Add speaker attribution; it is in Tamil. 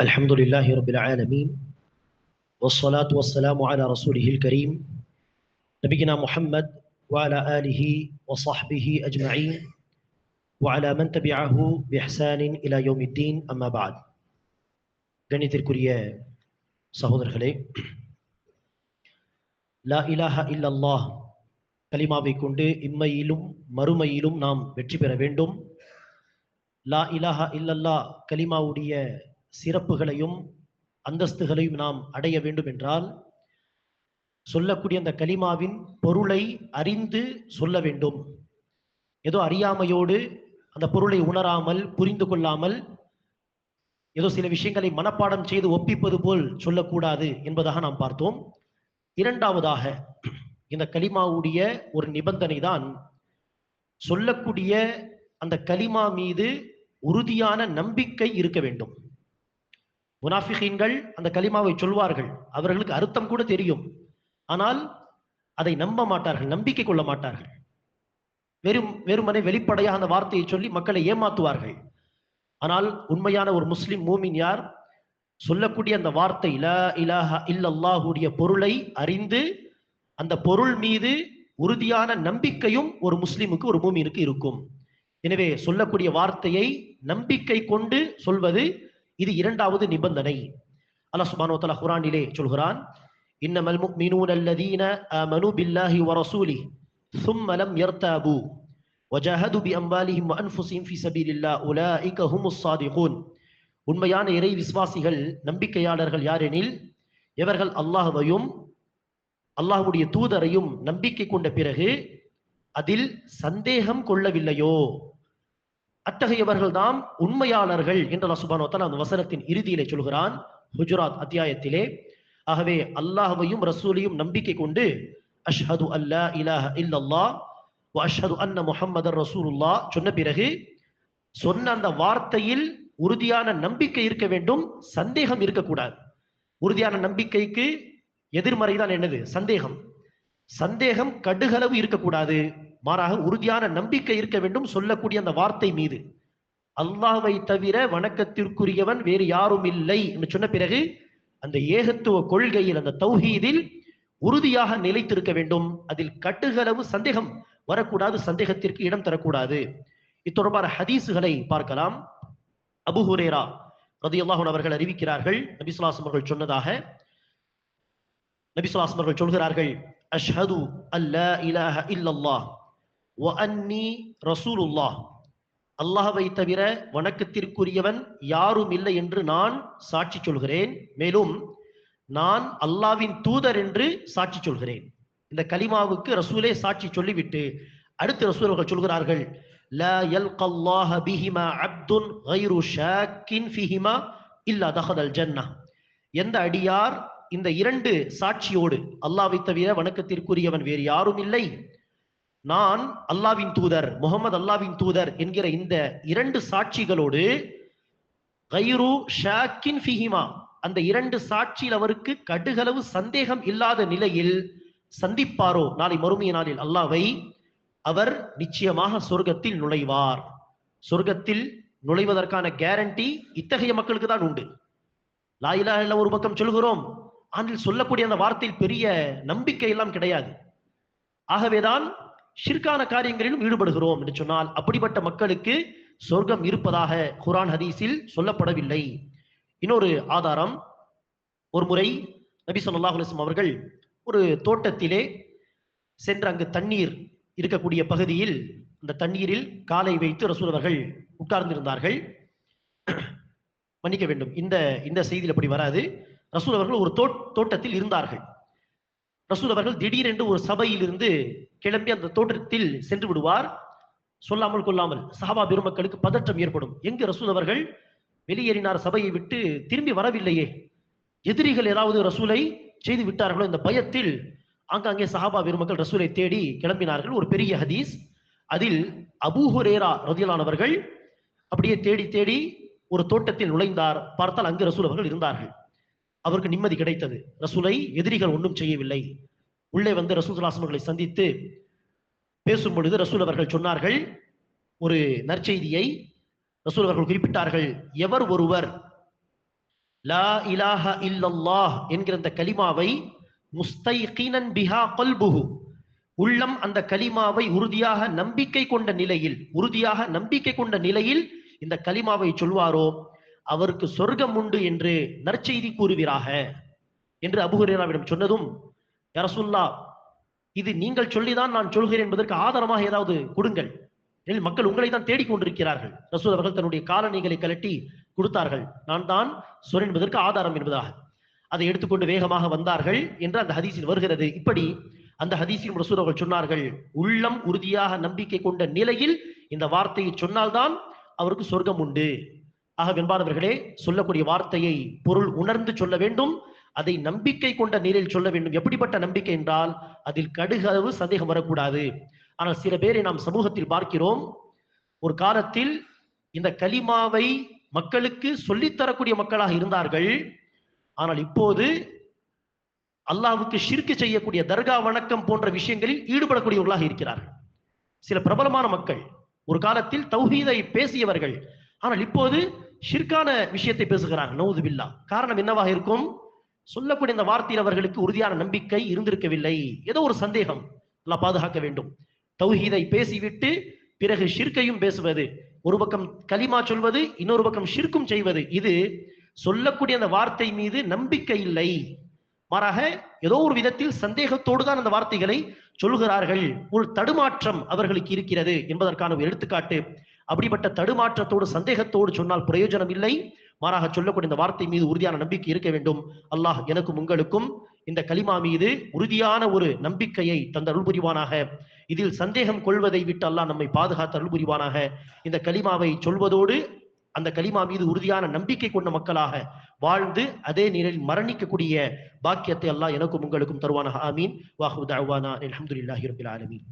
Speaker 1: الحمد لله رب العالمين والصلاة والسلام على رسوله الكريم نبينا محمد وعلى آله وصحبه أجمعين وعلى من تبعه بإحسان إلى يوم الدين أما بعد கணித்திற்குரிய சகோதரர்களே லா இலாஹ இல்லல்லாஹ் கலிமாவை கொண்டு இம்மையிலும் மறுமையிலும் நாம் வெற்றி பெற வேண்டும் லா இலாஹா இல்லல்லா கலிமாவுடைய சிறப்புகளையும் அந்தஸ்துகளையும் நாம் அடைய வேண்டும் என்றால் சொல்லக்கூடிய அந்த கலிமாவின் பொருளை அறிந்து சொல்ல வேண்டும். ஏதோ அறியாமையோடு அந்த பொருளை உணராமல் புரிந்து கொள்ளாமல் ஏதோ சில விஷயங்களை மனப்பாடம் செய்து ஒப்பிப்பது போல் சொல்லக்கூடாது என்பதாக நாம் பார்த்தோம். இரண்டாவதாக இந்த கலிமாவுடைய ஒரு நிபந்தனை தான் சொல்லக்கூடிய அந்த கலிமா மீது உறுதியான நம்பிக்கை இருக்க வேண்டும். முனாஃபிகீன்கள் அந்த கலிமாவை சொல்வார்கள். அவர்களுக்கு அர்த்தம் கூட தெரியும். ஆனால் அதை நம்ப மாட்டார்கள் நம்பிக்கை கொள்ள மாட்டார்கள். வெறும் வெறுமனை வெளிப்படையாக அந்த வார்த்தையை சொல்லி மக்களை ஏமாத்துவார்கள். ஆனால் உண்மையான ஒரு முஸ்லிம் மூமின் யார்? சொல்லக்கூடிய அந்த வார்த்தை லா இலாஹா இல்லல்லாஹுடைய பொருளை அறிந்து அந்த பொருள் மீது உறுதியான நம்பிக்கையும் ஒரு முஸ்லிமுக்கு ஒரு மூமினுக்கு இருக்கும். எனவே சொல்லக்கூடிய வார்த்தையை நம்பிக்கை கொண்டு சொல்வது இது இரண்டாவது நிபந்தனை அல்லாஹ் சுப்ஹானஹு வ தஆலா குர்ஆனிலே சொல்கிறான் இன்னமல் முஃமினூன அல்லதீன ஆமனு பில்லாஹி வ ரசூலிஹி ثم لم يرتابوا وجاهدوا بأموالهم وأنفسهم في سبيل الله أولئك هم الصادقون உண்மையான இறை விசுவாசிகள் நம்பிக்கையாளர்கள் யாரெனில் எவர்கள் அல்லாஹ்வையும் அல்லாஹ்வுடைய தூதரையும் நம்பிக்கை கொண்ட பிறகு அதில் சந்தேகம் கொள்ளவில்லையோ அத்தகையவர்கள் தாம் உண்மையாளர்கள் என்று அல்லாஹ் அந்த வசனத்தின் இறுதியிலே சொல்கிறான் ஹுஜராத் அத்தியாயத்திலே. ஆகவே அல்லாஹையும் ரசூலையும் நம்பிக்கை கொண்டு அஷ்ஹது அல்லா இலாஹ இல்லல்லா அஷ்ஹது அன்ன முஹம்மதர் ரசூலுல்லா சொன்ன பிறகு சொன்ன அந்த வார்த்தையில் உறுதியான நம்பிக்கை இருக்க வேண்டும் சந்தேகம் இருக்கக்கூடாது. உறுதியான நம்பிக்கைக்கு எதிர்மறை தான் என்னது? சந்தேகம். சந்தேகம் கடுகளவு இருக்கக்கூடாது. மாறாக உறுதியான நம்பிக்கை இருக்க வேண்டும் சொல்லக்கூடிய அந்த வார்த்தை மீது. அல்லாஹ்வை தவிர வணக்கத்திற்குரியவன் வேறு யாரும் இல்லை என்று சொன்ன பிறகு அந்த ஏகத்துவ கொள்கையில் அந்த தௌஹீதில் உறுதியாக நிலைத்திருக்க வேண்டும். அதில் கட்டுகளவு சந்தேகம் வரக்கூடாது சந்தேகத்திற்கு இடம் தரக்கூடாது. இத்தொடர்பான ஹதீஸுகளை பார்க்கலாம். அபு ஹுரேரா ரதியல்லாஹு அவர்கள் அறிவிக்கிறார்கள் நபிசுல்லாசம் அவர்கள் சொன்னதாக. நபிசுல்லாசம் அவர்கள் சொல்கிறார்கள் அஷ்ஹது அல்ல இலஹ இல்லல்லாஹ் அன்னி ரசூலுல்லாஹ். அல்லாஹவை தவிர வணக்கத்திற்குரியவன் யாரும் இல்லை என்று நான் சாட்சி சொல்கிறேன். மேலும் நான் அல்லாவின் தூதர் என்று சாட்சி சொல்கிறேன். இந்த கலிமாவுக்கு ரசூலே சாட்சி சொல்லிவிட்டு அடுத்து ரசூல் அவர்கள் சொல்கிறார்கள் லா யல்கல்லாஹ பிஹிமா அப்துன் கைரு ஷாக்கின் ஃபிஹிமா இல்லா தஹதல் ஜன்னா எந்த அடியார் இந்த இரண்டு சாட்சியோடு அல்லாவை தவிர வணக்கத்திற்குரியவன் வேறு யாரும் இல்லை. நான் அல்லாவின் தூதர் முகமது அல்லாவின் தூதர் என்கிற இந்த இரண்டு சாட்சிகளோடு கைரு ஷாக்கின் ஃபிஹிமா அந்த இரண்டு சாட்சியில் அவருக்கு கடுகளவு சந்தேகம் இல்லாத நிலையில் சந்திப்பாரோ நாளை மறுமைய நாளில் அல்லாவை அவர் நிச்சயமாக சொர்க்கத்தில் நுழைவார். சொர்க்கத்தில் நுழைவதற்கான கேரண்டி இத்தகைய மக்களுக்கு தான் உண்டு. லாயிலா இல்ல ஒரு பக்கம் சொல்கிறோம் ஆனால் சொல்லக்கூடிய அந்த வார்த்தையில் பெரிய நம்பிக்கை எல்லாம் கிடையாது. ஆகவேதான் ஷிர்கான காரியங்களிலும் ஈடுபடுகிறோம் என்று சொன்னால் அப்படிப்பட்ட மக்களுக்கு சொர்க்கம் இருப்பதாக குரான் ஹதீஸில் சொல்லப்படவில்லை. இன்னொரு ஆதாரம் ஒரு முறை நபி சொல்லாஹ் அலிஸ்லாம் அவர்கள் ஒரு தோட்டத்திலே சென்று அங்கு தண்ணீர் இருக்கக்கூடிய பகுதியில் அந்த தண்ணீரில் காலை வைத்து ரசூல் அவர்கள் உட்கார்ந்திருந்தார்கள். மன்னிக்க வேண்டும். இந்த இந்த செய்தியில் அப்படி வராது. ரசூல் அவர்கள் ஒரு தோட்டத்தில் இருந்தார்கள். ரசூல் அவர்கள் திடீரென்று ஒரு சபையில் இருந்து கிளம்பி அந்த தோட்டத்தில் சென்று விடுவார். சொல்லாமல் கொள்ளாமல் சஹாபா பெருமக்களுக்கு பதற்றம் ஏற்படும். எங்கு ரசூல் அவர்கள் வெளியேறினார் சபையை விட்டு திரும்பி வரவில்லையே. எதிரிகள் ஏதாவது ரசூலை செய்து விட்டார்களோ இந்த பயத்தில் ஆங்காங்கே சஹாபா பெருமக்கள் ரசூலை தேடி கிளம்பினார்கள். ஒரு பெரிய ஹதீஸ். அதில் அபூஹுரேரா ரதியலானவர்கள் அப்படியே தேடி தேடி ஒரு தோட்டத்தில் நுழைந்தார். பார்த்தால் அங்கு ரசூல் அவர்கள் இருந்தார்கள். அவருக்கு நிம்மதி கிடைத்தது. ரசூலை எதிரிகள் ஒன்றும் செய்யவில்லை. உள்ளே வந்து ரசூல் அவர்களை சந்தித்து பேசும் பொழுது ரசூல் அவர்கள் சொன்னார்கள் ஒரு நற்செய்தியை ரசூல் அவர்கள் குறிப்பிட்டார்கள். எவர் ஒருவர் லா இலாஹ இல்லல்லாஹ் என்கிற அந்த கலிமாவை முஸ்தைகீனன் பிஹா கல்புஹு உள்ளம் அந்த கலிமாவை உறுதியாக நம்பிக்கை கொண்ட நிலையில் உறுதியாக நம்பிக்கை கொண்ட நிலையில் இந்த கலிமாவை சொல்வாரோ? அவருக்கு சொர்க்கம் உண்டு என்று நற்செய்தி கூறுவீராக என்று அபுஹுரேராவிடம் சொன்னதும் யரசுல்லா இது நீங்கள் சொல்லிதான் நான் சொல்கிறேன் என்பதற்கு ஆதாரமாக ஏதாவது கொடுங்கள். ஏனெனில் மக்கள் உங்களை தான் தேடிக்கொண்டிருக்கிறார்கள் ரசூல் அவர்கள் தன்னுடைய காலணிகளை கலட்டி கொடுத்தார்கள். நான் தான் சொல் என்பதற்கு ஆதாரம் என்பதாக. அதை எடுத்துக்கொண்டு வேகமாக வந்தார்கள் என்று அந்த ஹதீஸில் வருகிறது. இப்படி அந்த ஹதீஸில் ரசூல் அவர்கள் சொன்னார்கள் உள்ளம் உறுதியாக நம்பிக்கை கொண்ட நிலையில் இந்த வார்த்தையை சொன்னால்தான் அவருக்கு சொர்க்கம் உண்டு. ஆக வெண்பானவர்களே சொல்லக்கூடிய வார்த்தையை பொருள் உணர்ந்து சொல்ல வேண்டும் அதை நம்பிக்கை கொண்ட நீரில் சொல்ல வேண்டும். எப்படிப்பட்ட நம்பிக்கை என்றால் அதில் கடுகளவு சந்தேகம் வரக்கூடாது. ஆனால் சில பேரை நாம் சமூகத்தில் பார்க்கிறோம் ஒரு காலத்தில் இந்த கலிமாவை மக்களுக்கு சொல்லித்தரக்கூடிய மக்களாக இருந்தார்கள். ஆனால் இப்போது அல்லாவுக்கு ஷிர்க்கு செய்யக்கூடிய தர்கா வணக்கம் போன்ற விஷயங்களில் ஈடுபடக்கூடியவர்களாக இருக்கிறார்கள். சில பிரபலமான மக்கள் ஒரு காலத்தில் தௌஹீதை பேசியவர்கள். ஆனால் இப்போது ஷிர்கான விஷயத்தை பேசுகிறார்கள். நவுது பில்லா காரணம் என்னவாக இருக்கும்? சொல்லக்கூடிய இந்த வார்த்தையில் அவர்களுக்கு உறுதியான நம்பிக்கை இருந்திருக்கவில்லை. ஏதோ ஒரு சந்தேகம். நல்லா பாதுகாக்க வேண்டும். தௌஹீதை பேசிவிட்டு பிறகு ஷிர்கையும் பேசுவது ஒரு பக்கம் கலிமா சொல்வது இன்னொரு பக்கம் ஷிர்க்கும் செய்வது. இது சொல்லக்கூடிய அந்த வார்த்தை மீது நம்பிக்கை இல்லை. மாறாக ஏதோ ஒரு விதத்தில் சந்தேகத்தோடு தான் அந்த வார்த்தைகளை சொல்கிறார்கள். ஒரு தடுமாற்றம் அவர்களுக்கு இருக்கிறது என்பதற்கான ஒரு எடுத்துக்காட்டு. அப்படிப்பட்ட தடுமாற்றத்தோடு சந்தேகத்தோடு சொன்னால் பிரயோஜனம் இல்லை. மாறாக சொல்லக்கூடிய இந்த வார்த்தை மீது உறுதியான நம்பிக்கை இருக்க வேண்டும். அல்லாஹ் எனக்கும் உங்களுக்கும் இந்த கலிமா மீது உறுதியான ஒரு நம்பிக்கையை தந்த அருள் புரிவானாக இதில் சந்தேகம் கொள்வதை விட்டு அல்லாஹ் நம்மை பாதுகாத்த அருள் புரிவானாக இந்த கலிமாவை சொல்வதோடு அந்த கலிமா மீது உறுதியான நம்பிக்கை கொண்ட மக்களாக வாழ்ந்து அதே நிலையில் மரணிக்கக்கூடிய பாக்கியத்தை அல்லாஹ் எனக்கும் உங்களுக்கும் தருவானாக. ஆமீன். வாஹு தஅவானா. அலமதுல்லாஹி ரபில் ஆலமீன்.